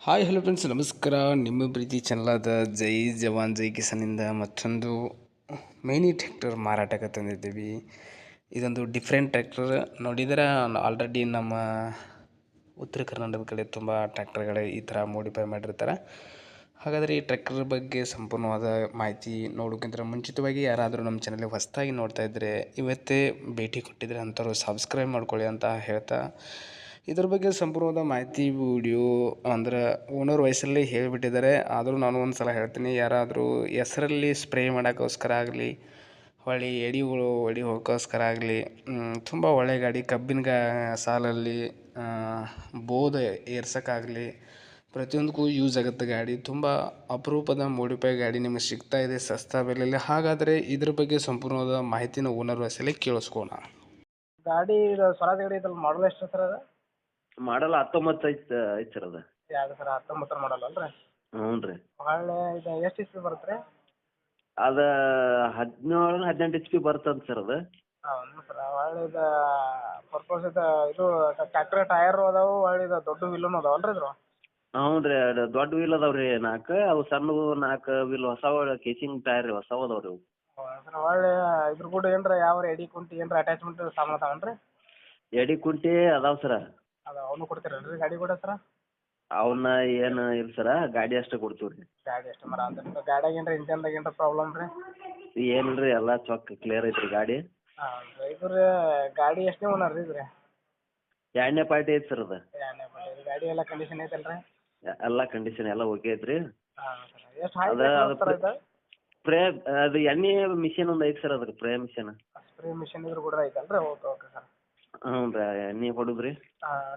Hi hello friends ನಮಸ್ಕಾರ. ನಿಮ್ಮ ಪ್ರೀತಿ ಚಾನಲಾದ ಜೈ ಜವಾನ್, ಜೈ ಕಿಸಾನಿಂದ ಮತ್ತೊಂದು ಮೈನಿ ಟ್ರ್ಯಾಕ್ಟರ್ ಮಾರಾಟಕ್ಕೆ ತಂದಿದ್ದೀವಿ. ಇದೊಂದು ಡಿಫ್ರೆಂಟ್ ಟ್ರ್ಯಾಕ್ಟರ್ ನೋಡಿದರೆ ಆಲ್ರೆಡಿ ನಮ್ಮ ಉತ್ತರ ಕರ್ನಾಟಕದ ಕಡೆ ತುಂಬ ಟ್ರ್ಯಾಕ್ಟರ್ಗಳು ಈ ಥರ ಮೋಡಿಫೈ ಮಾಡಿರ್ತಾರೆ. ಹಾಗಾದರೆ ಈ ಟ್ರ್ಯಾಕ್ಟರ್ ಬಗ್ಗೆ ಸಂಪೂರ್ಣವಾದ ಮಾಹಿತಿ ನೋಡೋಕ್ಕಿಂತ ಮುಂಚಿತವಾಗಿ ಯಾರಾದರೂ ನಮ್ಮ ಚಾನಲ್ಗೆ ಹೊಸದಾಗಿ ನೋಡ್ತಾ ಇದ್ದರೆ ಇವತ್ತೇ ಭೇಟಿ ಕೊಟ್ಟಿದ್ರೆ ಅಂಥವ್ರು ಸಬ್ಸ್ಕ್ರೈಬ್ ಮಾಡ್ಕೊಳ್ಳಿ ಅಂತ ಹೇಳ್ತಾ ಇದ್ರ ಬಗ್ಗೆ ಸಂಪೂರ್ಣವಾದ ಮಾಹಿತಿ ವಿಡಿಯೋ ಅಂದ್ರೆ ಓನರ್ ವಯಸ್ಸಲ್ಲಿ ಹೇಳಿಬಿಟ್ಟಿದ್ದಾರೆ. ಆದರೂ ನಾನು ಒಂದು ಸಲ ಹೇಳ್ತೀನಿ, ಯಾರಾದರೂ ಹೆಸರಲ್ಲಿ ಸ್ಪ್ರೇ ಮಾಡೋಕ್ಕೋಸ್ಕರ ಆಗಲಿ ಹೊಳ್ಳಿ ಎಡಿಗಳು ಎಡಿ ಹೋಗೋಕ್ಕೋಸ್ಕರ ಆಗಲಿ ತುಂಬ ಒಳ್ಳೆ ಗಾಡಿ, ಕಬ್ಬಿನ ಗಾ, ಸಾಲಲ್ಲಿ ಬೋದ ಏರ್ಸೋಕ್ಕಾಗಲಿ ಪ್ರತಿಯೊಂದಕ್ಕೂ ಯೂಸ್ ಆಗುತ್ತೆ ಗಾಡಿ. ತುಂಬ ಅಪರೂಪದ ಮೋಡಿಫೈ ಗಾಡಿ ನಿಮಗೆ ಸಿಗ್ತಾ ಇದೆ ಸಸ್ತಾ ಬೆಲೆಯಲ್ಲಿ. ಹಾಗಾದರೆ ಇದ್ರ ಬಗ್ಗೆ ಸಂಪೂರ್ಣವಾದ ಮಾಹಿತಿನ ಓನರ್ ವಯಸ್ಸಲ್ಲಿ ಕೇಳಿಸ್ಕೋಣ ಗಾಡಿ ಇದು ಸ್ವರಾಜ್ ಗಾಡಿ ಇದ್ರಲ್ಲಿ ಮಾಡಲ್ ಎಷ್ಟು ಸರ್ ಅದು? ಮಾಡಲ್ ಹತ್ತೊಂಬತ್ತು ಐತ್ ಐತ್ ಸರ್ ಅದು. ಎರಡು ಸರ್ ಹತ್ತೊಂಬತ್ತರ ಮಾಡಲ್ಲ ಅಲ್ರಿ? ಹ್ಞೂ ರೀ. ಭಾಳ ಇದು ಎಷ್ಟು ಇಸ್ವಿ ಬರುತ್ತೆ ರೀ ಅದು ಹದಿನೇಳು ಹದಿನೆಂಟು ಎಚ್ ಪಿ ಬರ್ತಂತ ಸರ್ ಅದು. ಸರ್ ಹೊಳ್ಳೆ ಇದು ಪರ್ಪಸ್ ಇದು ಇದು ಟ್ರ್ಯಾಕ್ಟರ್ ಟೈರು ಅದಾವು ಹೊಳ್ಳಿ ಇದು ದೊಡ್ಡ ವಿಲ್ಲನು ಅದಾವಲ್ರಿ ಇದ್ರ ಹ್ಞೂ ರೀ ಅದು ದೊಡ್ಡ ವೀಲ್ ಅದಾವೆ ರೀ ನಾಲ್ಕು ಅವು ಸಣ್ಣವು ನಾಲ್ಕು ವೀಲ್ ಹೊಸ ಕೇಸಿಂಗ್ ಟೈರ್ ರೀ ಹೊಸವು ಅದಾವೆ ರೀ ಅವು. ಸರ್ ಹೊಳ್ಳೆ ಇದ್ರ ಕೂಡ ಏನ್ರ ಯಾವ ಎಡಿ ಕುಂಟಿ ಏನ್ರ ಅಟ್ಯಾಚ್ಮೆಂಟ್ ಸಾಮಾನು ಅದಾವನ್ ರೀ ಎಡಿ ಕುಂಟಿ ಅದಾವೆ ಸರ. ಅದು ಅವನು ಕೊಡ್ತೀರಲ್ರಿ ಗಾಡಿ ಕೂಡ ಸರ ಅವನ್ನ ಏನು ಇಲ್ಲ ಸರ ಗಾಡಿ ಅಷ್ಟೇ ಕೊಡ್ತೀವ್ರಿ ರೀ. ಗಾಡಿ ಅಷ್ಟೇ ಮರ ಅಂದ್ರೆ ಗಾಡಿಯಾಗ ಏನ್ರ ಇಂಜನ್ದಾಗ ಏನ್ರ ಪ್ರಾಬ್ಲಮ್ ರೀ? ಏನ್ರಿ ಎಲ್ಲ ಚೊಕ್ ಕ್ಲಿಯರ್ ಐತ್ರಿ ಗಾಡಿ. ಹಾಂ ಇದ್ರ ಗಾಡಿ ಎಷ್ಟನೇ ಓನರ್ ರೀ ಇದ್ರಿ? ಎರಡನೇ ಪಾರ್ಟಿ ಐತಿ ಸರ್ ಅದು. ಎರಡನೇ ಗಾಡಿ ಎಲ್ಲ ಕಂಡೀಷನ್ ಐತಲ್ರಿ? ಎ- ಎಲ್ಲ ಕಂಡೀಷನ್ ಎಲ್ಲ ಓಕೆ ಐತ್ರಿ. ಹಾಂ ಸರ್ ಎಷ್ಟು ಅದ- ಅದು ಸರ್ ಇದು? ಪ್ರೇ ಅದು ಎಣ್ಣೆ ಮಿಷನ್ ಒಂದು ಐತಿ ಸರ್ ಅದಕ್ಕೆ ಪ್ರೇ ಮಿಷನ್ ಸ್ಪ್ರೇ ಮಿಷನ್ ಇದ್ರ ಕೂಡ ಐತಲ್ರಿ ಓಕೆ ಓಕೆ ಸರ್ ಹ್ಞೂ ರೀ ಎಣ್ಣೆ ಹೊಡುದು ರೀ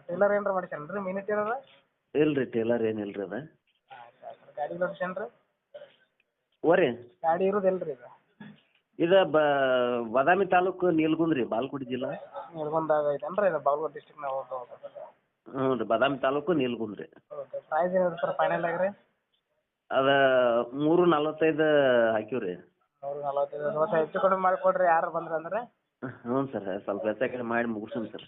ಟೇಲರ್ ಏನ್ರ ಮಾಡಿಸ್ಯಾನ ರೀ ಮಿನಿ ಟೇಲರ್ ಇಲ್ಲ ರೀ ಟೇಲರ್ ಏನಿಲ್ಲ ರೀ ಅದು. ಗಾಡಿ ಲೊಕೇಶನ್ ಓರಿ ಗಾಡಿ ಇರೋದು ಎಲ್ಲಿ ರೀ ಇದು? ಇದು ಬ ಬಾದಾಮಿ ತಾಲೂಕು ನೀಲ್ಗುಂದ್ರಿ ಬಾಲ್ಕೋಟ್ ಜಿಲ್ಲಾ. ನೀಲ್ಗುಂದಾಗ ಐತೇನ್ರಿ ಇದು? ಬಾಗಲಕೋಟೆ ಓಕೆ ಸರ್ ಹ್ಞೂ ರೀ ಬಾದಾಮಿ ತಾಲೂಕು ನೀಲ್ಗುಂದ್ರಿ ಓಕೆ ಪ್ರೈಸ್ ಏನಿದೆ ಸರ್ ಫೈನಲ್ ಆಗ್ರಿ ಅದ ಮೂರು ನಲ್ವತ್ತೈದು ಹಾಕಿವ್ರಿ. ನೂರ ನಲವತ್ತೈದು ಹೆಚ್ಚು ಕಡಿಮೆ ಮಾಡಿಕೊಡ್ರಿ ಯಾರು ಬಂದ್ರಿ ಅಂದ್ರೆ ಹ್ಞೂ ಸರ್ ಸ್ವಲ್ಪ ಹೆಚ್ಚು ಕಡಿಮೆ ಮಾಡಿ ಮುಗಿಸೋಣ ಸರ್.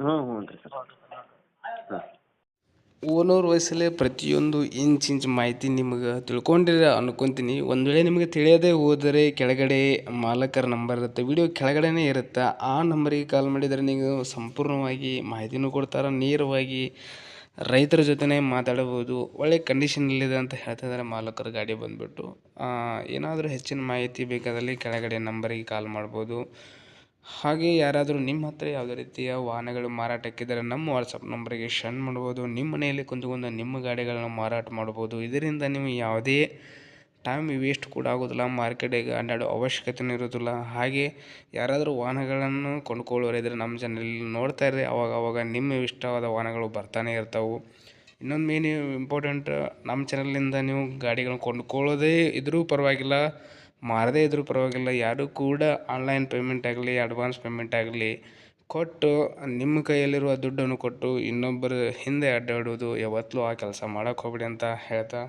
ಹ್ಞೂ ಹ್ಞೂ ರೀ ಸರ್. ಹಾಂ ಓನರ್ ವಯಸ್ಸಲ್ಲೇ ಪ್ರತಿಯೊಂದು ಇಂಚ್ ಇಂಚ್ ಮಾಹಿತಿ ನಿಮಗೆ ತಿಳ್ಕೊಂಡಿರ ಅನ್ಕೊತೀನಿ. ಒಂದು ವೇಳೆ ನಿಮಗೆ ತಿಳಿಯದೇ ಹೋದರೆ ಕೆಳಗಡೆ ಮಾಲಕರ ನಂಬರ್ ಇರುತ್ತೆ ವಿಡಿಯೋ ಕೆಳಗಡೆನೇ ಇರುತ್ತೆ. ಆ ನಂಬರಿಗೆ ಕಾಲ್ ಮಾಡಿದರೆ ನೀವು ಸಂಪೂರ್ಣವಾಗಿ ಮಾಹಿತಿನೂ ಕೊಡ್ತಾರೆ ನೇರವಾಗಿ ರೈತರ ಜೊತೆನೇ ಮಾತಾಡಬಹುದು, ಒಳ್ಳೆ ಕಂಡೀಷನಲ್ಲಿದೆ ಅಂತ ಹೇಳ್ತಾ ಇದ್ದಾರೆ ಮಾಲಕರ ಗಾಡಿ ಬಂದುಬಿಟ್ಟು. ಏನಾದರೂ ಹೆಚ್ಚಿನ ಮಾಹಿತಿ ಬೇಕಾದಲ್ಲಿ ಕೆಳಗಡೆ ನಂಬರಿಗೆ ಕಾಲ್ ಮಾಡ್ಬೋದು. ಹಾಗೆ ಯಾರಾದರೂ ನಿಮ್ಮ ಹತ್ರ ಯಾವುದೇ ರೀತಿಯ ವಾಹನಗಳು ಮಾರಾಟಕ್ಕಿದ್ದರೆ ನಮ್ಮ ವಾಟ್ಸಪ್ ನಂಬರಿಗೆ ಶೆಂಡ್ ಮಾಡ್ಬೋದು. ನಿಮ್ಮ ಮನೆಯಲ್ಲಿ ಕುಂತುಕೊಂಡು ನಿಮ್ಮ ಗಾಡಿಗಳನ್ನು ಮಾರಾಟ ಮಾಡ್ಬೋದು. ಇದರಿಂದ ನೀವು ಯಾವುದೇ ಟೈಮ್ ವೇಸ್ಟ್ ಕೂಡ ಆಗೋದಿಲ್ಲ ಮಾರ್ಕೆಟಿಗೆ ಅಡ್ಡಾಡೋ ಅವಶ್ಯಕತೆಯೂ ಇರೋದಿಲ್ಲ. ಹಾಗೆ ಯಾರಾದರೂ ವಾಹನಗಳನ್ನು ಕೊಂಡ್ಕೊಳ್ಳೋರಿದ್ರೆ ನಮ್ಮ ಜನರಲ್ಲಿ ನೋಡ್ತಾ ಇರ್ರಿ, ಅವಾಗ ಅವಾಗ ನಿಮ್ಮ ಇಷ್ಟವಾದ ವಾಹನಗಳು ಬರ್ತಾನೆ ಇರ್ತವೆ. ಇನ್ನೊಂದು ಮೇನ್ ಇಂಪಾರ್ಟೆಂಟ್ ನಮ್ಮ ಚಾನಲಿಂದ ನೀವು ಗಾಡಿಗಳನ್ನ ಕೊಂಡ್ಕೊಳ್ಳೋದೇ ಇದ್ರೂ ಪರವಾಗಿಲ್ಲ, ಮಾರದೇ ಇದ್ರೂ ಪರವಾಗಿಲ್ಲ, ಯಾರೂ ಕೂಡ ಆನ್ಲೈನ್ ಪೇಮೆಂಟ್ ಆಗಲಿ ಅಡ್ವಾನ್ಸ್ ಪೇಮೆಂಟ್ ಆಗಲಿ ಕೊಟ್ಟು ನಿಮ್ಮ ಕೈಯಲ್ಲಿರುವ ದುಡ್ಡನ್ನು ಕೊಟ್ಟು ಇನ್ನೊಬ್ಬರ ಹಿಂದೆ ಅಡ್ಡಾಡೋದು ಯಾವತ್ತೂ ಆ ಕೆಲಸ ಮಾಡೋಕ್ಕೆ ಹೋಗ್ಬೇಡಿ ಅಂತ ಹೇಳ್ತಾ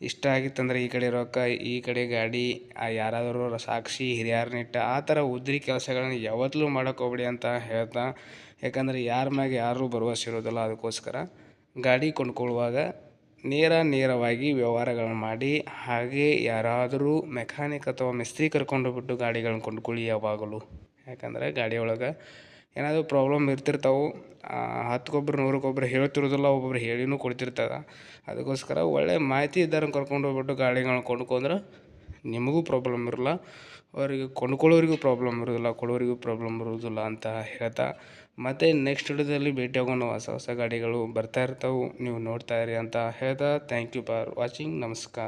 ಇಷ್ಟ ಆಗಿತ್ತಂದ್ರೆ ಈ ಕಡೆ ರೊಕ್ಕ, ಈ ಕಡೆ ಗಾಡಿ, ಆ ಯಾರಾದರೂ ಸಾಕ್ಷಿ ಹಿರಿಯರನ್ನಿಟ್ಟ ಆ ಥರ ಉದ್ರಿ ಕೆಲಸಗಳನ್ನ ಯಾವತ್ತೂ ಮಾಡೋಕೆ ಹೋಗ್ಬೇಡಿ ಅಂತ ಹೇಳ್ತಾ, ಯಾಕಂದರೆ ಯಾರ ಮ್ಯಾಗ ಯಾರೂ ಭರವಸೆ ಇರೋದಿಲ್ಲ ಅದಕ್ಕೋಸ್ಕರ ಗಾಡಿ ಕೊಂಡ್ಕೊಳ್ಳುವಾಗ ನೇರ ನೇರವಾಗಿ ವ್ಯವಹಾರಗಳನ್ನು ಮಾಡಿ, ಹಾಗೆ ಯಾರಾದರೂ ಮೆಕ್ಯಾನಿಕ್ ಅಥವಾ ಮಿಸ್ತ್ರಿ ಕರ್ಕೊಂಡು ಗಾಡಿಗಳನ್ನು ಕೊಂಡ್ಕೊಳ್ಳಿ ಯಾವಾಗಲೂ. ಯಾಕಂದರೆ ಗಾಡಿ ಒಳಗೆ ಏನಾದರೂ ಪ್ರಾಬ್ಲಮ್ ಇರ್ತಿರ್ತಾವೆ ಹತ್ತಕ್ಕೊಬ್ರು ನೂರಕ್ಕೊಬ್ರು ಹೇಳ್ತಿರೋದಿಲ್ಲ, ಒಬ್ಬೊಬ್ರು ಹೇಳಿನೂ ಕೊಡ್ತಿರ್ತಾರೆ. ಅದಕ್ಕೋಸ್ಕರ ಒಳ್ಳೆ ಮಾಹಿತಿ ಇದ್ದಾರೆ ಕರ್ಕೊಂಡು ಹೋಗ್ಬಿಟ್ಟು ಗಾಡಿಗಳನ್ನ ಕೊಂಡ್ಕೊಂಡ್ರೆ ನಿಮಗೂ ಪ್ರಾಬ್ಲಮ್ ಇರಲ್ಲ, ಅವರಿಗೆ ಕೊಂಡ್ಕೊಳ್ಳೋರಿಗೂ ಪ್ರಾಬ್ಲಮ್ ಇರೋದಿಲ್ಲ, ಕೊಡೋರಿಗೂ ಪ್ರಾಬ್ಲಮ್ ಇರೋದಿಲ್ಲ ಅಂತ ಹೇಳ್ತಾ. ಮತ್ತು ನೆಕ್ಸ್ಟ್ ವಿಡಿಯೋದಲ್ಲಿ ಭೇಟಿಯಾಗೋಣ ಹೊಸ ಹೊಸ ಗಾಡಿಗಳು ಬರ್ತಾ ಇರ್ತಾವೆ, ನೀವು ನೋಡ್ತಾ ಇರಿ ಅಂತ ಹೇಳ್ತಾ. ಥ್ಯಾಂಕ್ ಯು ಫಾರ್ ವಾಚಿಂಗ್ ನಮಸ್ಕಾರ.